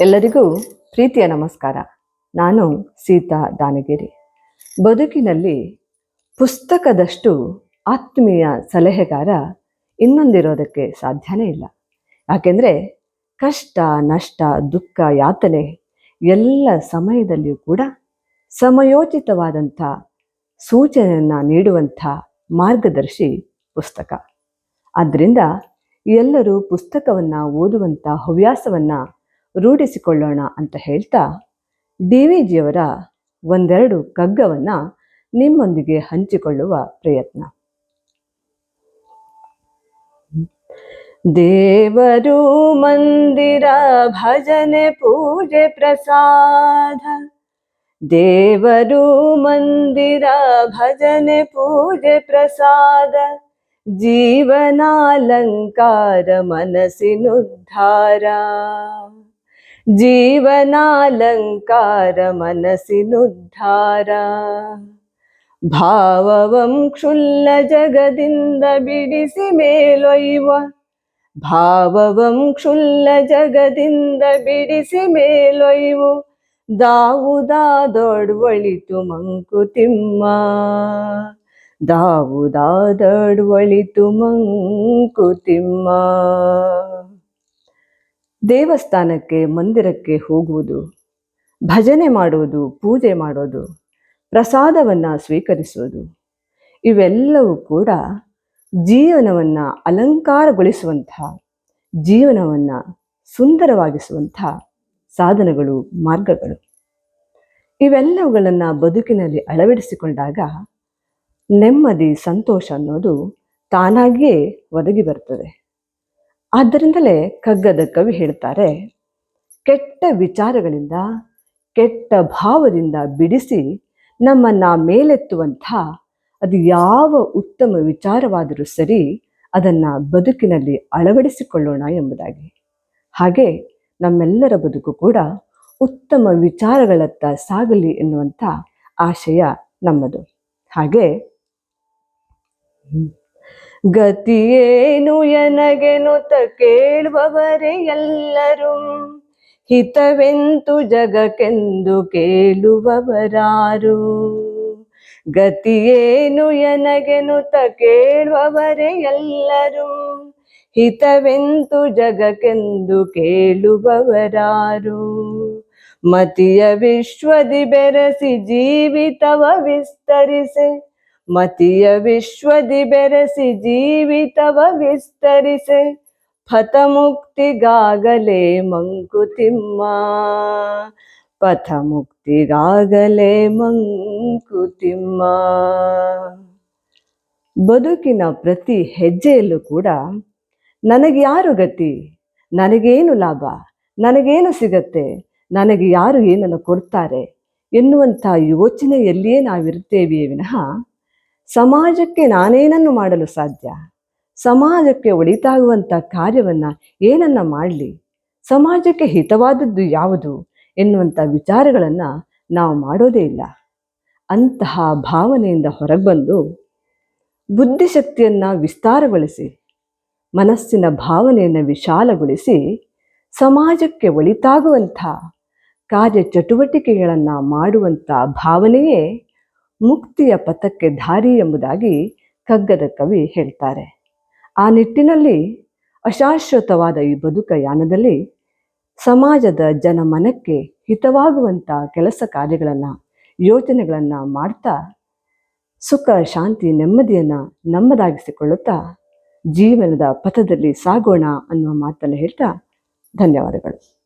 ಎಲ್ಲರಿಗೂ ಪ್ರೀತಿಯ ನಮಸ್ಕಾರ. ನಾನು ಸೀತಾ ದಾನಗಿರಿ. ಬದುಕಿನಲ್ಲಿ ಪುಸ್ತಕದಷ್ಟು ಆತ್ಮೀಯ ಸಲಹೆಗಾರ ಇನ್ನೊಂದಿರೋದಕ್ಕೆ ಸಾಧ್ಯನೇ ಇಲ್ಲ. ಯಾಕೆಂದರೆ ಕಷ್ಟ, ನಷ್ಟ, ದುಃಖ, ಯಾತನೆ ಎಲ್ಲ ಸಮಯದಲ್ಲಿಯೂ ಕೂಡ ಸಮಯೋಚಿತವಾದಂಥ ಸೂಚನೆಯನ್ನು ನೀಡುವಂಥ ಮಾರ್ಗದರ್ಶಿ ಪುಸ್ತಕ. ಆದ್ದರಿಂದ ಎಲ್ಲರೂ ಪುಸ್ತಕವನ್ನು ಓದುವಂಥ ಹವ್ಯಾಸವನ್ನು ರೂಢಿಸಿಕೊಳ್ಳೋಣ ಅಂತ ಹೇಳ್ತಾ ಡಿ ವಿ ಜಿಯವರ ಒಂದೆರಡು ಕಗ್ಗವನ್ನು ನಿಮ್ಮೊಂದಿಗೆ ಹಂಚಿಕೊಳ್ಳುವ ಪ್ರಯತ್ನ. ದೇವರು ಮಂದಿರ ಭಜನೆ ಪೂಜೆ ಪ್ರಸಾದ. ದೇವರು ಮಂದಿರ ಭಜನೆ ಪೂಜೆ ಪ್ರಸಾದ. ಜೀವನಾಲಂಕಾರ ಮನಸ್ಸಿನುದ್ಧಾರ. ಜೀವನಾಲಂಕಾರ ಮನಸ್ಸಿನುದ್ಧಾರ. ಭಾವವಂ ಕ್ಷುಲ್ಲ ಜಗದಿಂದ ಬಿಡಿಸಿ ಮೇಲೊಯ್ಯುವ. ಭಾವವಂ ಕ್ಷುಲ್ಲ ಜಗದಿಂದ ಬಿಡಿಸಿ ಮೇಲೊಯ್ಯುವು. ದಾವುದಾದೊಡ್ವಳಿತು ಮಂಕುತಿಮ್ಮ ದಾವುದಾದೊಡ್ವಳಿತು ಮಂಕುತಿಮ್ಮ ದೇವಸ್ಥಾನಕ್ಕೆ, ಮಂದಿರಕ್ಕೆ ಹೋಗುವುದು, ಭಜನೆ ಮಾಡುವುದು, ಪೂಜೆ ಮಾಡೋದು, ಪ್ರಸಾದವನ್ನು ಸ್ವೀಕರಿಸುವುದು, ಇವೆಲ್ಲವೂ ಕೂಡ ಜೀವನವನ್ನು ಅಲಂಕಾರಗೊಳಿಸುವಂಥ ಜೀವನವನ್ನು ಸುಂದರವಾಗಿಸುವಂಥ ಸಾಧನಗಳು, ಮಾರ್ಗಗಳು. ಇವೆಲ್ಲವುಗಳನ್ನು ಬದುಕಿನಲ್ಲಿ ಅಳವಡಿಸಿಕೊಂಡಾಗ ನೆಮ್ಮದಿ, ಸಂತೋಷ ಅನ್ನೋದು ತಾನಾಗಿಯೇ ಒದಗಿ ಬರ್ತದೆ. ಆದ್ದರಿಂದಲೇ ಕಗ್ಗದ ಕವಿ ಹೇಳ್ತಾರೆ, ಕೆಟ್ಟ ವಿಚಾರಗಳಿಂದ, ಕೆಟ್ಟ ಭಾವದಿಂದ ಬಿಡಿಸಿ ನಮ್ಮನ್ನ ಮೇಲೆತ್ತುವಂಥ, ಅದು ಯಾವ ಉತ್ತಮ ವಿಚಾರವಾದರೂ ಸರಿ ಅದನ್ನು ಬದುಕಿನಲ್ಲಿ ಅಳವಡಿಸಿಕೊಳ್ಳೋಣ ಎಂಬುದಾಗಿ. ಹಾಗೆ ನಮ್ಮೆಲ್ಲರ ಬದುಕು ಕೂಡ ಉತ್ತಮ ವಿಚಾರಗಳತ್ತ ಸಾಗಲಿ ಎನ್ನುವಂಥ ಆಶಯ ನಮ್ಮದು. ಹಾಗೆ ಗತಿಯೇನು ಎನಗೆನುತ ಕೇಳುವವರೇ ಎಲ್ಲರೂ? ಹಿತವೆಂತು ಜಗಕ್ಕೆಂದು ಕೇಳುವವರಾರು? ಗತಿಯೇನು ಎನಗೆನುತ ಕೇಳುವವರೇ ಎಲ್ಲರೂ? ಹಿತವೆಂತು ಜಗಕ್ಕೆಂದು ಕೇಳುವವರಾರು? ಮತಿಯ ವಿಶ್ವದಿ ಬೆರೆಸಿ ಜೀವಿತವ ವಿಸ್ತರಿಸೆ. ಮತಿಯ ವಿಶ್ವದಿ ಬೆರೆಸಿ ಜೀವಿತವ ವಿಸ್ತರಿಸೆ, ಪಥಮುಕ್ತಿಗಾಗಲೇ ಮಂಕುತಿಮ್ಮ. ಪಥಮುಕ್ತಿಗಾಗಲೇ ಮಂಕುತಿಮ್ಮ. ಬದುಕಿನ ಪ್ರತಿ ಹೆಜ್ಜೆಯಲ್ಲೂ ಕೂಡ ನನಗೆ ಯಾರು ಗತಿ? ನನಗೇನು ಲಾಭ? ನನಗೇನು ಸಿಗತ್ತೆ? ನನಗೆ ಯಾರು ಏನನ್ನು ಕೊಡ್ತಾರೆ? ಎನ್ನುವಂಥ ಯೋಚನೆಯಲ್ಲಿಯೇ ನಾವಿರ್ತೇವೆಯೇ ವಿನಃ ಸಮಾಜಕ್ಕೆ ನಾನೇನನ್ನು ಮಾಡಲು ಸಾಧ್ಯ? ಸಮಾಜಕ್ಕೆ ಒಳಿತಾಗುವಂಥ ಕಾರ್ಯವನ್ನು ಏನನ್ನ ಮಾಡಲಿ? ಸಮಾಜಕ್ಕೆ ಹಿತವಾದದ್ದು ಯಾವುದು ಎನ್ನುವಂಥ ವಿಚಾರಗಳನ್ನು ನಾವು ಮಾಡೋದೇ ಇಲ್ಲ. ಅಂತಹ ಭಾವನೆಯಿಂದ ಹೊರಗೆ ಬಂದು ಬುದ್ಧಿಶಕ್ತಿಯನ್ನು ವಿಸ್ತಾರಗೊಳಿಸಿ, ಮನಸ್ಸಿನ ಭಾವನೆಯನ್ನು ವಿಶಾಲಗೊಳಿಸಿ, ಸಮಾಜಕ್ಕೆ ಒಳಿತಾಗುವಂಥ ಕಾರ್ಯ ಚಟುವಟಿಕೆಗಳನ್ನು ಮಾಡುವಂಥ ಭಾವನೆಯೇ ಮುಕ್ತಿಯ ಪಥಕ್ಕೆ ದಾರಿ ಎಂಬುದಾಗಿ ಕಗ್ಗದ ಕವಿ ಹೇಳ್ತಾರೆ. ಆ ನಿಟ್ಟಿನಲ್ಲಿ ಅಶಾಶ್ವತವಾದ ಈ ಬದುಕ ಯಾನದಲ್ಲಿ ಸಮಾಜದ ಜನಮನಕ್ಕೆ ಹಿತವಾಗುವಂಥ ಕೆಲಸ ಕಾರ್ಯಗಳನ್ನು ಯೋಚನೆಗಳನ್ನು ಮಾಡ್ತಾ ಸುಖ, ಶಾಂತಿ, ನೆಮ್ಮದಿಯನ್ನು ನಮ್ಮದಾಗಿಸಿಕೊಳ್ಳುತ್ತಾ ಜೀವನದ ಪಥದಲ್ಲಿ ಸಾಗೋಣ ಅನ್ನುವ ಮಾತನ್ನು ಹೇಳ್ತಾ ಧನ್ಯವಾದಗಳು.